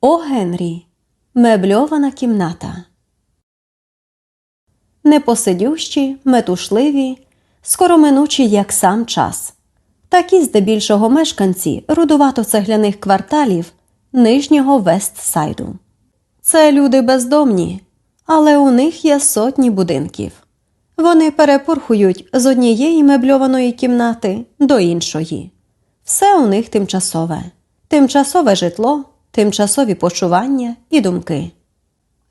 О Генрі. Мебльована кімната. Непосидющі, метушливі, скороминучі, як сам час. Такі здебільшого мешканці рудувато-цегляних кварталів нижнього Вестсайду. Це люди бездомні, але у них є сотні будинків. Вони перепурхують з однієї мебльованої кімнати до іншої. Все у них тимчасове, тимчасове житло, тимчасові почування і думки.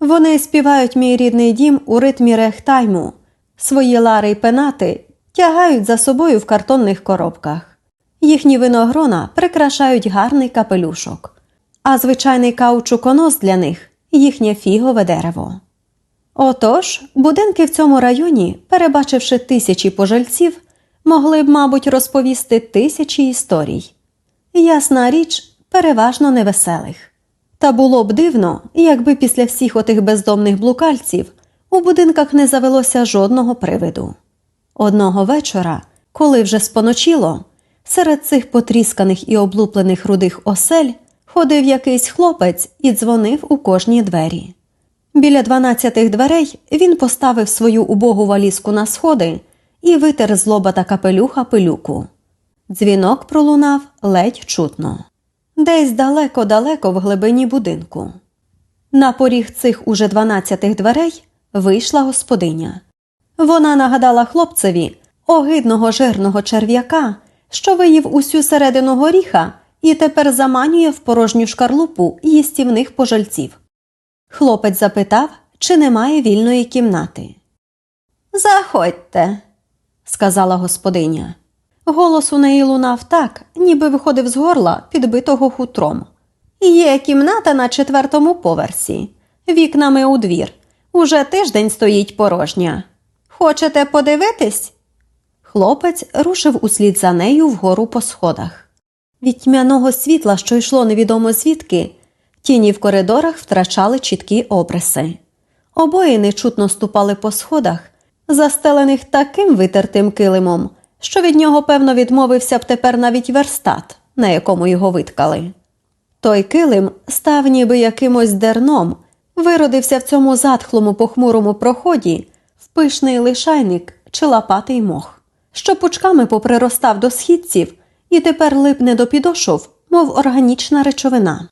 Вони співають мій рідний дім у ритмі рехтайму, свої лари й пенати тягають за собою в картонних коробках. Їхні виногрона прикрашають гарний капелюшок, а звичайний каучуконос для них їхнє фігове дерево. Отож, будинки в цьому районі, перебачивши тисячі пожильців, могли б, мабуть, розповісти тисячі історій. Ясна річ, переважно невеселих. Та було б дивно, якби після всіх отих бездомних блукальців у будинках не завелося жодного привиду. Одного вечора, коли вже споночило, серед цих потрісканих і облуплених рудих осель ходив якийсь хлопець і дзвонив у кожні двері. Біля дванадцятих дверей він поставив свою убогу валізку на сходи і витер з лоба та капелюха пилюку. Дзвінок пролунав ледь чутно. Десь далеко-далеко в глибині будинку. На поріг цих уже дванадцятих дверей вийшла господиня. Вона нагадала хлопцеві огидного жирного черв'яка, що виїв усю середину горіха і тепер заманює в порожню шкарлупу їстівних пожальців. Хлопець запитав, чи немає вільної кімнати. Заходьте, сказала господиня. Голос у неї лунав так, ніби виходив з горла, підбитого хутром. Є кімната на четвертому поверсі, вікнами у двір. Уже тиждень стоїть порожня. Хочете подивитись? Хлопець рушив услід за нею вгору по сходах. Від тьмяного світла, що йшло невідомо звідки, тіні в коридорах втрачали чіткі обриси. Обоє нечутно ступали по сходах, застелених таким витертим килимом, що від нього, певно, відмовився б тепер навіть верстат, на якому його виткали. Той килим став ніби якимось дерном, виродився в цьому затхлому похмурому проході в пишний лишайник чи лопатий мох, що пучками поприростав до східців і тепер липне до підошов, мов органічна речовина.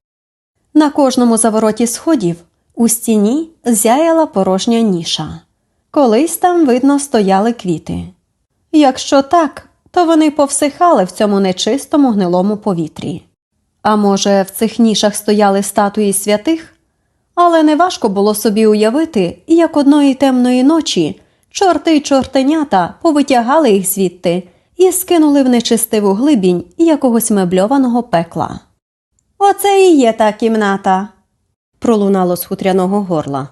На кожному завороті сходів у стіні зяяла порожня ніша. Колись там, видно, стояли квіти. Якщо так, то вони повсихали в цьому нечистому гнилому повітрі. А може, в цих нішах стояли статуї святих? Але неважко було собі уявити, як одної темної ночі чорти й чортенята повитягали їх звідти і скинули в нечистиву глибінь якогось мебльованого пекла. Оце і є та кімната, пролунало з хутряного горла.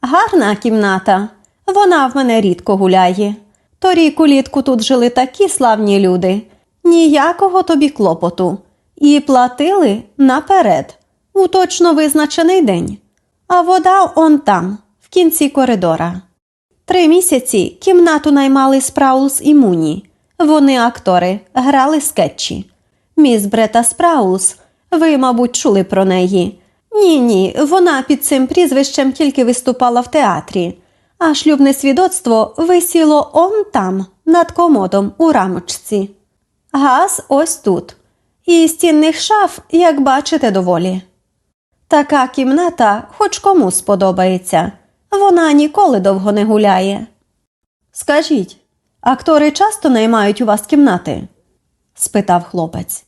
Гарна кімната. Вона в мене рідко гуляє. Торік улітку тут жили такі славні люди, ніякого тобі клопоту, і платили наперед, у точно визначений день. А вода он там, в кінці коридора. Три місяці кімнату наймали Спраулс і Муні. Вони актори, грали скетчі. Міс Брета Спраулс, ви, мабуть, чули про неї. Ні, ні, вона під цим прізвищем тільки виступала в театрі, а шлюбне свідоцтво висіло он там, над комодом у рамочці. Газ ось тут. І стінних шаф, як бачите, доволі. Така кімната хоч кому сподобається. Вона ніколи довго не гуляє. Скажіть, актори часто наймають у вас кімнати? спитав хлопець.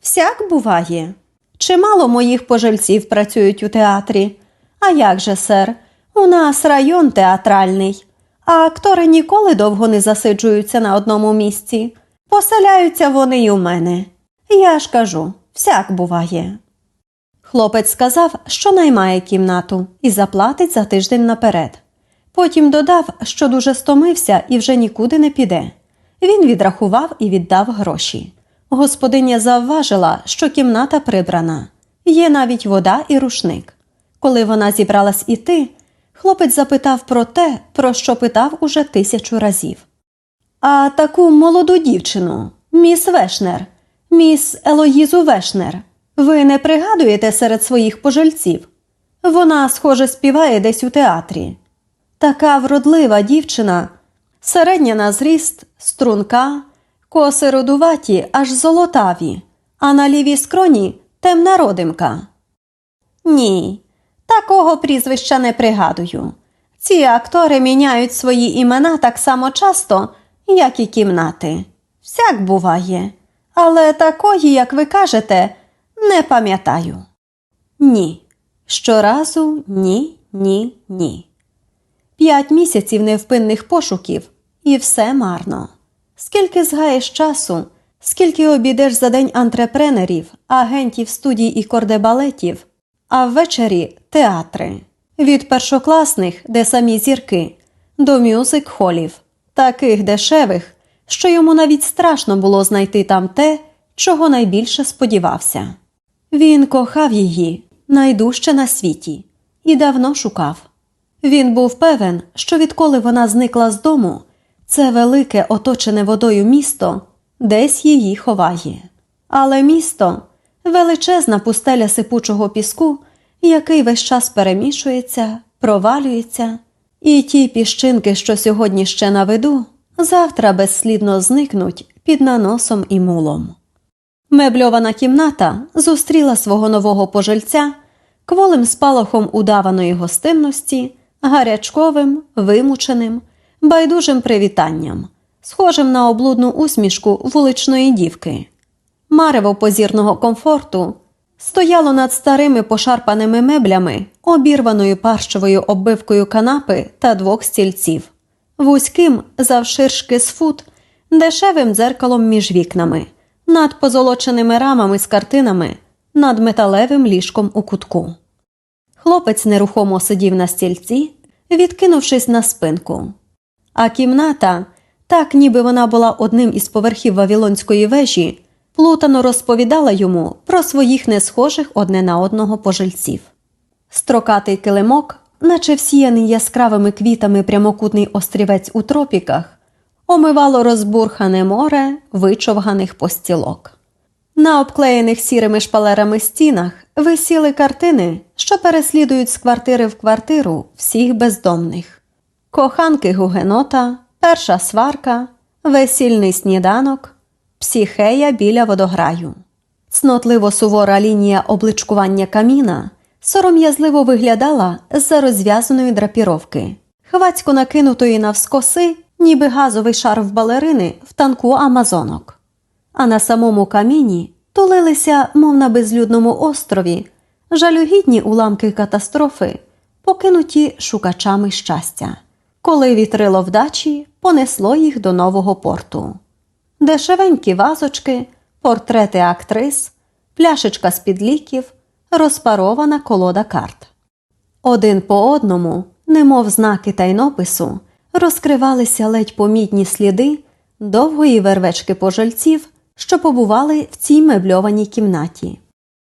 Всяк буває. Чимало моїх пожильців працюють у театрі. А як же, сер, у нас район театральний, а актори ніколи довго не засиджуються на одному місці. Поселяються вони й у мене. Я ж кажу, всяк буває. Хлопець сказав, що наймає кімнату і заплатить за тиждень наперед. Потім додав, що дуже стомився і вже нікуди не піде. Він відрахував і віддав гроші. Господиня завважила, що кімната прибрана. Є навіть вода і рушник. Коли вона зібралась іти, хлопець запитав про те, про що питав уже тисячу разів. А таку молоду дівчину, міс Вешнер, міс Елоїзу Вешнер, Ви не пригадуєте серед своїх пожильців? Вона, схоже, співає десь у театрі. Така вродлива дівчина, середня на зріст, струнка, коси родуваті, аж золотаві, а на лівій скроні темна родимка. Ні, такого прізвища не пригадую. Ці актори міняють свої імена так само часто, як і кімнати. Всяк буває, але такої, як ви кажете, не пам'ятаю. Ні. Щоразу ні, ні, ні. П'ять місяців невпинних пошуків, і все марно. Скільки згаєш часу, скільки обійдеш за день антрепренерів, агентів студій і кордебалетів, а ввечері театри. Від першокласних, де самі зірки, до мюзик-холів, таких дешевих, що йому навіть страшно було знайти там те, чого найбільше сподівався. Він кохав її найдужче на світі і давно шукав. Він був певен, що відколи вона зникла з дому, це велике оточене водою місто десь її ховає. Але місто величезна пустеля сипучого піску, який весь час перемішується, провалюється, і ті піщинки, що сьогодні ще на виду, завтра безслідно зникнуть під наносом і мулом. Мебльована кімната зустріла свого нового пожильця кволим спалахом удаваної гостинності, гарячковим, вимученим, байдужим привітанням, схожим на облудну усмішку вуличної дівки. Марево позірного комфорту стояло над старими пошарпаними меблями, обірваною парщовою оббивкою канапи та двох стільців, вузьким, завширшки з фут, дешевим дзеркалом між вікнами, над позолоченими рамами з картинами, над металевим ліжком у кутку. Хлопець нерухомо сидів на стільці, відкинувшись на спинку. А кімната, так ніби вона була одним із поверхів Вавилонської вежі, плутано розповідала йому про своїх несхожих одне на одного пожильців. Строкатий килимок, наче всіяний яскравими квітами прямокутний острівець у тропіках, омивало розбурхане море вичовганих постілок. На обклеєних сірими шпалерами стінах висіли картини, що переслідують з квартири в квартиру всіх бездомних. Коханки Гугенота, перша сварка, весільний сніданок, психея біля водограю. Цнотливо сувора лінія обличкування каміна сором'язливо виглядала з-за розв'язаної драпіровки, хвацько накинутої навскоси, ніби газовий шар в балерини в танку Амазонок. А на самому каміні тулилися, мов на безлюдному острові, жалюгідні уламки катастрофи, покинуті шукачами щастя, коли вітрило вдачі понесло їх до нового порту. Дешевенькі вазочки, портрети актрис, пляшечка з-під ліків, розпарована колода карт. Один по одному, немов знаки тайнопису, розкривалися ледь помітні сліди довгої вервечки пожильців, що побували в цій мебльованій кімнаті.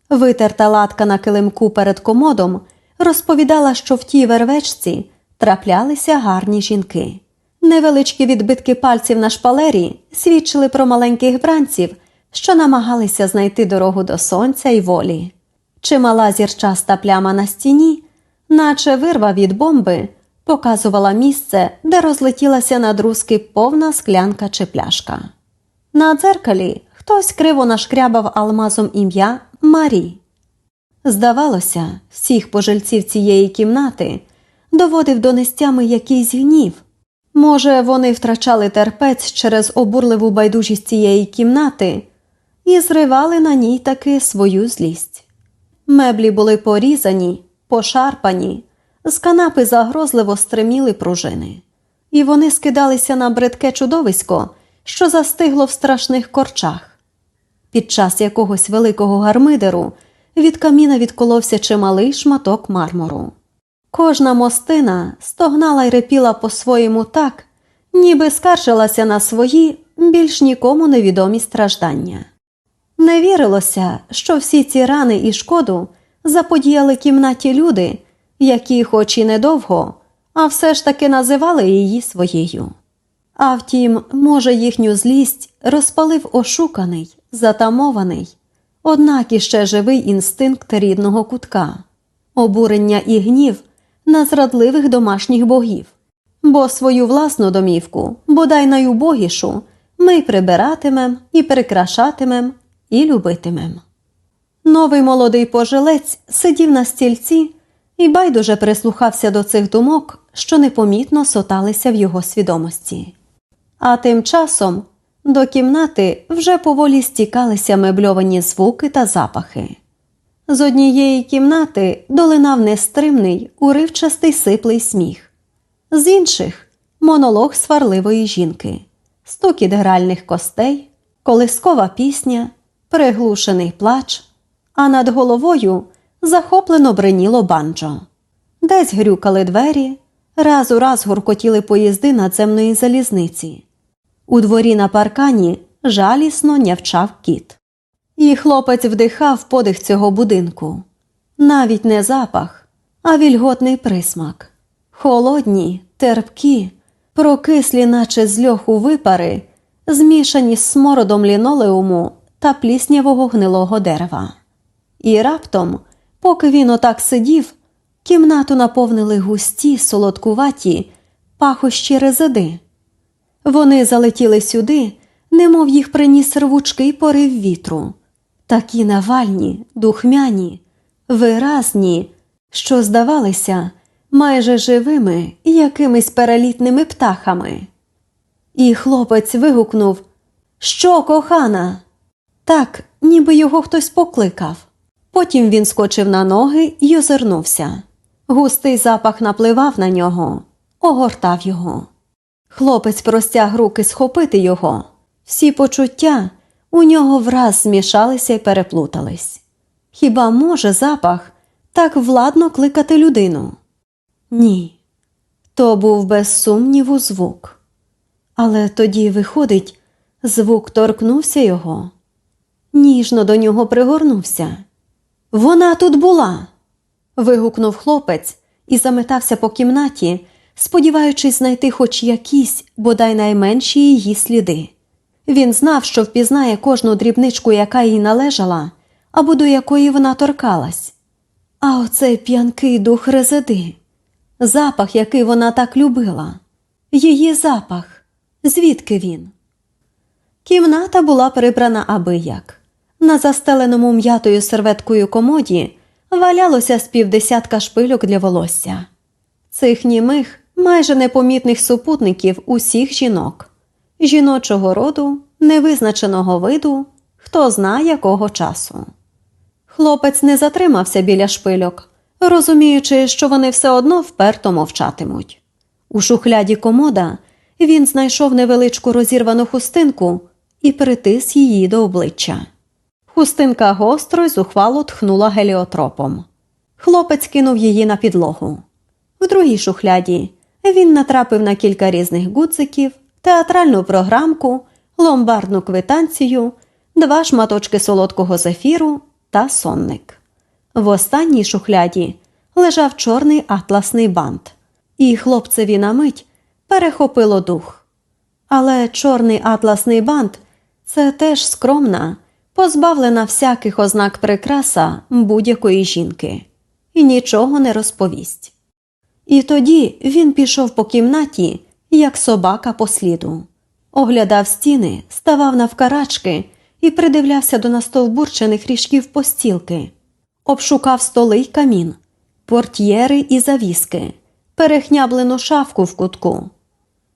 Витерта латка на килимку перед комодом розповідала, що в тій вервечці траплялися гарні жінки. Невеличкі відбитки пальців на шпалері свідчили про маленьких бранців, що намагалися знайти дорогу до сонця й волі. Чимала зірчаста пляма на стіні, наче вирва від бомби, показувала місце, де розлетілася на друзки повна склянка чи пляшка. На дзеркалі хтось криво нашкрябав алмазом ім'я Марі. Здавалося, всіх пожильців цієї кімнати доводив до нестями якийсь гнів. Може, вони втрачали терпець через обурливу байдужість цієї кімнати і зривали на ній таки свою злість. Меблі були порізані, пошарпані, з канапи загрозливо стриміли пружини, і вони скидалися на бридке чудовисько, що застигло в страшних корчах. Під час якогось великого гармидеру від каміна відколовся чималий шматок мармуру. Кожна мостина стогнала й репіла по-своєму так, ніби скаржилася на свої більш нікому невідомі страждання. Не вірилося, що всі ці рани і шкоду заподіяли кімнаті люди, які, хоч і недовго, а все ж таки називали її своєю. А втім, може, їхню злість розпалив ошуканий, затамований, однак іще живий інстинкт рідного кутка, обурення і гнів на зрадливих домашніх богів, бо свою власну домівку, бодай найубогішу, ми прибиратимем і прикрашатимем і любитимем. Новий молодий пожилець сидів на стільці і байдуже прислухався до цих думок, що непомітно соталися в його свідомості. А тим часом до кімнати вже поволі стікалися мебльовані звуки та запахи. З однієї кімнати долинав нестримний, уривчастий сиплий сміх, з інших монолог сварливої жінки, стукіт гральних костей, колискова пісня, приглушений плач, а над головою захоплено бриніло банджо. Десь грюкали двері, раз у раз гуркотіли поїзди надземної залізниці. У дворі на паркані жалісно нявчав кіт. І хлопець вдихав подих цього будинку. Навіть не запах, а вільготний присмак. Холодні, терпкі, прокислі, наче з льоху випари, змішані з смородом лінолеуму та пліснявого гнилого дерева. І раптом, поки він отак сидів, кімнату наповнили густі, солодкуваті, пахощі резиди. Вони залетіли сюди, немов їх приніс рвучкий порив вітру, такі навальні, духмяні, виразні, що здавалися майже живими якимись перелітними птахами. І хлопець вигукнув Що, кохана? Так, ніби його хтось покликав. Потім він скочив на ноги й озирнувся. Густий запах напливав на нього, огортав його. Хлопець простяг руки схопити його. Всі почуття у нього враз змішалися й переплутались. Хіба може запах так владно кликати людину? Ні. То був без сумніву звук. Але тоді, виходить, звук торкнувся його, ніжно до нього пригорнувся. Вона тут була. вигукнув хлопець і заметався по кімнаті, сподіваючись знайти хоч якісь, бодай найменші її сліди. Він знав, що впізнає кожну дрібничку, яка їй належала, або до якої вона торкалась. А оцей п'янкий дух резиди, запах, який вона так любила, її запах, звідки він? Кімната була прибрана аби як. На застеленому м'ятою серветкою комоді валялося з півдесятка шпильок для волосся. Цих німих, майже непомітних супутників усіх жінок, жіночого роду, невизначеного виду, хто зна якого часу. Хлопець не затримався біля шпильок, розуміючи, що вони все одно вперто мовчатимуть. У шухляді комода він знайшов невеличку розірвану хустинку і притис її до обличчя. Хустинка гостро й зухвало тхнула геліотропом. Хлопець кинув її на підлогу. В другій шухляді він натрапив на кілька різних гудзиків, театральну програмку, ломбардну квитанцію, два шматочки солодкого зефіру та сонник. В останній шухляді лежав чорний атласний бант, і хлопцеві на мить перехопило дух. Але чорний атласний бант це теж скромна, позбавлена всяких ознак прикраса будь-якої жінки, і нічого не розповість. І тоді він пішов по кімнаті, як собака по сліду, оглядав стіни, ставав навкарачки і придивлявся до настовбурчених ріжків постілки, обшукав столи й камін, портьєри і завіски, перехняблену шафку в кутку.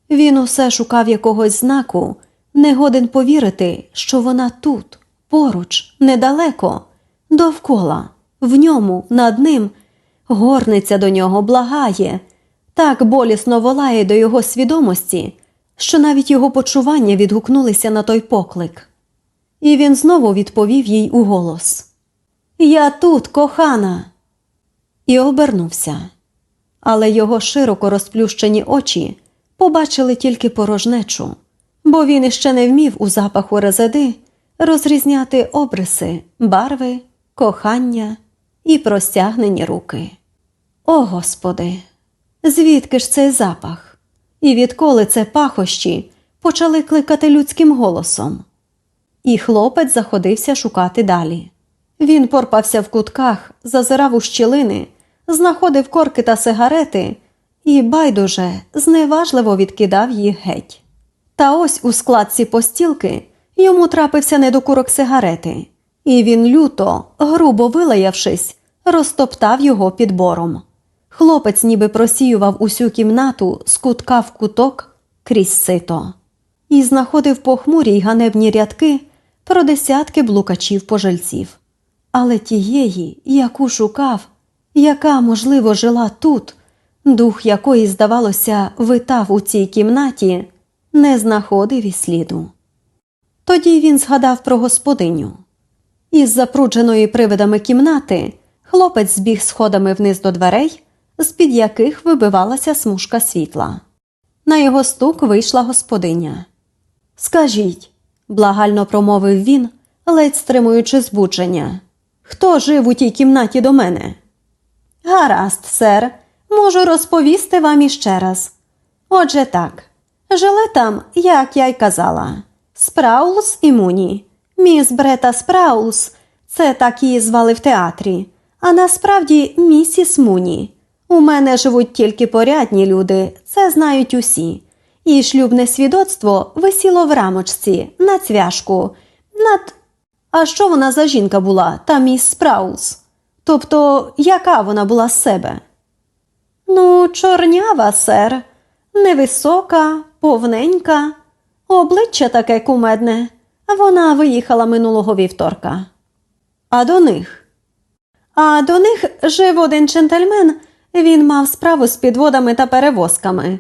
Він усе шукав якогось знаку, не годен повірити, що вона тут, поруч, недалеко, довкола, в ньому, над ним, горниця до нього благає, так болісно волає до його свідомості, що навіть його почування відгукнулися на той поклик. І він знову відповів їй у голос Я тут, кохана. І обернувся. Але його широко розплющені очі побачили тільки порожнечу, бо він іще не вмів у запаху резиди розрізняти обриси, барви, кохання і простягнені руки. О Господи! Звідки ж цей запах? І відколи це пахощі почали кликати людським голосом? І хлопець заходився шукати далі. Він порпався в кутках, зазирав у щілини, знаходив корки та сигарети і, байдуже, зневажливо відкидав їх геть. Та ось у складці постілки йому трапився недокурок сигарети, і він люто, грубо вилаявшись, розтоптав його підбором. Хлопець ніби просіював усю кімнату з кутка в куток крізь сито і знаходив похмурі й ганебні рядки про десятки блукачів пожильців. Але тієї, яку шукав, яка, можливо, жила тут, дух якої, здавалося, витав у цій кімнаті, не знаходив і сліду. Тоді він згадав про господиню. Із запрудженої привидами кімнати хлопець збіг сходами вниз до дверей, з-під яких вибивалася смужка світла. На його стук вийшла господиня. Скажіть, благально промовив він, ледь стримуючи збудження. Хто жив у тій кімнаті до мене? Гаразд, сер, можу розповісти вам іще раз. Отже так, жили там, як я й казала, Спраулс і Муні. Міс Брета Спраулс, це так її звали в театрі, а насправді місіс Муні. У мене живуть тільки порядні люди, це знають усі. І шлюбне свідоцтво висіло в рамочці на цвяшку. Над... А що вона за жінка була, та міс Спраулс? Тобто, яка вона була з себе? Ну, чорнява, сер, невисока, повненька, обличчя таке кумедне. Вона виїхала минулого вівторка. А до них? А до них жив один джентльмен, він мав справу з підводами та перевозками.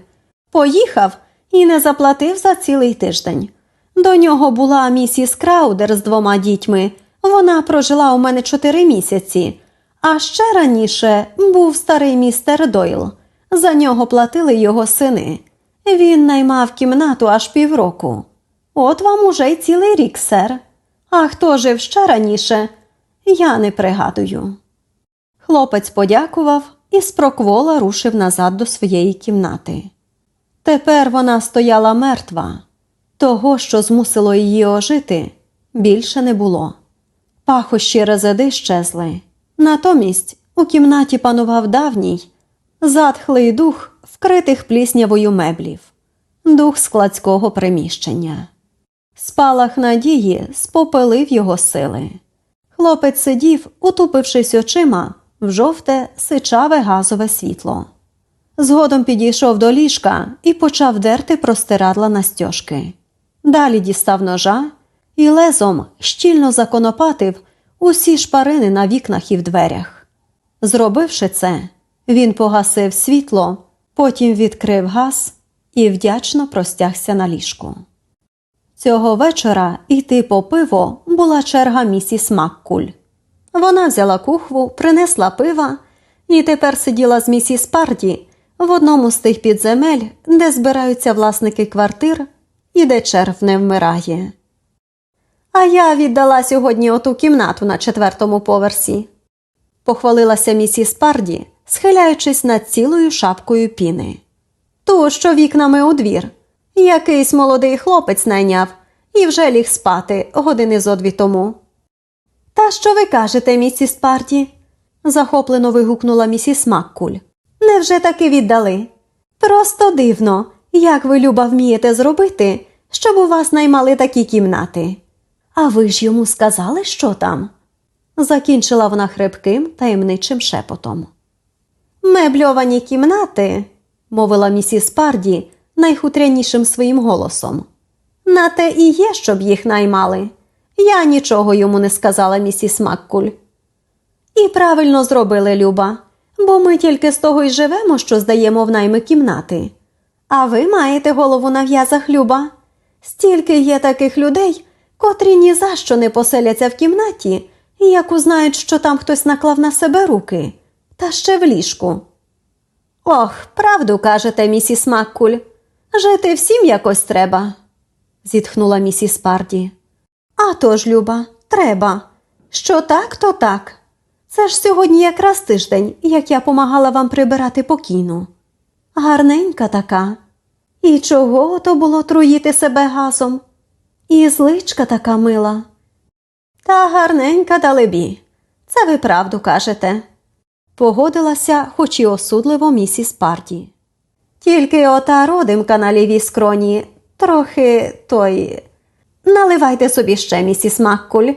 Поїхав і не заплатив за цілий тиждень. До нього була місіс Краудер з двома дітьми. Вона прожила у мене чотири місяці. А ще раніше був старий містер Дойл. За нього платили його сини. Він наймав кімнату аж півроку. От вам уже й цілий рік, сер. А хто жив ще раніше? Я не пригадую. Хлопець подякував і спроквола рушив назад до своєї кімнати. Тепер вона стояла мертва. Того, що змусило її ожити, більше не було. Пахощі резиди щезли. Натомість у кімнаті панував давній, затхлий дух вкритих пліснявою меблів, дух складського приміщення. Спалах надії спопелив його сили. Хлопець сидів, утупившись очима в жовте, сичаве газове світло. Згодом підійшов до ліжка і почав дерти простирадла на стяжки. Далі дістав ножа і лезом щільно законопатив усі шпарини на вікнах і в дверях. Зробивши це, він погасив світло, потім відкрив газ і вдячно простягся на ліжку. Цього вечора йти по пиво була черга місіс Маккуль. Вона взяла кухву, принесла пива і тепер сиділа з місіс Парді в одному з тих підземель, де збираються власники квартир і де черв не вмирає. А я віддала сьогодні оту кімнату на четвертому поверсі, похвалилася місіс Парді, схиляючись над цілою шапкою піни. Ту, що вікнами у двір. Якийсь молодий хлопець найняв і вже ліг спати години зо дві тому. Та що ви кажете, місіс Парді? захоплено вигукнула місіс Маккуль. Невже таки віддали? Просто дивно, як ви, Люба, вмієте зробити, щоб у вас наймали такі кімнати. А ви ж йому сказали, що там? закінчила вона хрипким таємничим шепотом. Мебльовані кімнати, мовила місіс Парді найхутрянішим своїм голосом. На те і є, щоб їх наймали. Я нічого йому не сказала, місіс Маккуль. І правильно зробили Люба, бо ми тільки з того й живемо, що здаємо в найми кімнати. А ви маєте голову на в'язах, Люба. Стільки є таких людей, котрі ні за що не поселяться в кімнаті, як узнають, що там хтось наклав на себе руки, та ще в ліжку. Ох, правду кажете, місіс Маккуль. Жити всім якось треба, зітхнула місіс Парді. «А то ж, Люба, треба. Що так, то так. Це ж сьогодні якраз тиждень, як я помагала вам прибирати покійну. Гарненька така. І чого то було труїти себе газом? І зличка така мила. Та гарненька далебі. Це ви правду кажете. Погодилася, хоч і осудливо місіс Парті. Тільки ота родимка на лівій скроні трохи той. Наливайте собі ще, місіс Маккуль.